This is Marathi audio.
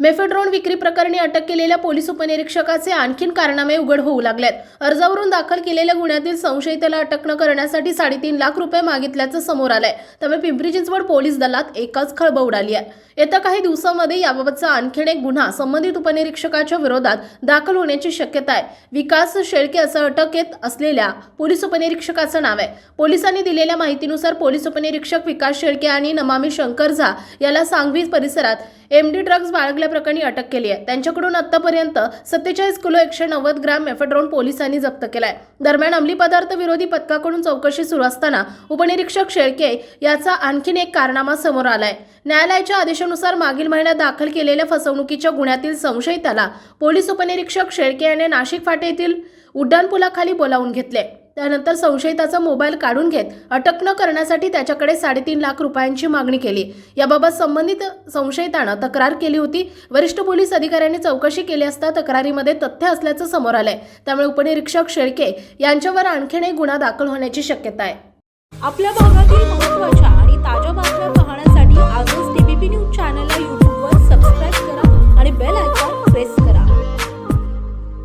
मेफेड्रोन विक्री प्रकरणी अटक केलेल्या पोलीस उपनिरीक्षकाचे आणखीन कारनामे उघड होऊ लागलेत. अर्जावरून दाखल केलेल्या गुन्ह्यातील संशयिताला अटक न करण्यासाठी साडेतीन लाख रुपये मागितल्याचं समोर आलंय. त्यामुळे पिंपरी चिंचवड पोलीस दलात एकच खळबळ उडाली आहे. येत्या काही दिवसांमध्ये याबाबतचा आणखीन एक गुन्हा संबंधित उपनिरीक्षकाच्या विरोधात दाखल होण्याची शक्यता आहे. विकास शेळके असं अटकेत असलेल्या पोलीस उपनिरीक्षकाचं नाव आहे. पोलिसांनी दिलेल्या माहितीनुसार पोलीस उपनिरीक्षक विकास शेळके आणि नमामी शंकर झा याला सांगवी परिसरात एम डी ड्रग्ज बाळगल्याप्रकरणी अटक केली आहे. त्यांच्याकडून आतापर्यंत सत्तेचाळीस किलो एकशे नव्वद ग्रॅम मेफेड्रोन पोलिसांनी जप्त केलाय. दरम्यान अंमली पदार्थ विरोधी पथकाकडून चौकशी सुरू असताना उपनिरीक्षक शेळके याचा आणखीन एक कारनामा समोर आलाय. न्यायालयाच्या आदेशानुसार मागील महिन्यात दाखल केलेल्या फसवणुकीच्या गुन्ह्यातील संशयिताला पोलीस उपनिरीक्षक शेळके याने नाशिक फाटे येथील उड्डाणपुलाखाली बोलावून घेतले. त्यानंतर संशयिताचा मोबाईल काढून घेत अटक न करण्यासाठी त्याच्याकडे साडेतीन लाख रुपयांची मागणी केली. याबाबत संबंधित संशयितानं तक्रार केली होती. वरिष्ठ पोलीस अधिकाऱ्यांनी चौकशी केली असता तक्रारीमध्ये तथ्य असल्याचं समोर आलंय. त्यामुळे उपनिरीक्षक शेळके यांच्यावर आणखीन एक गुन्हा दाखल होण्याची शक्यता आहे. आपल्या भागातील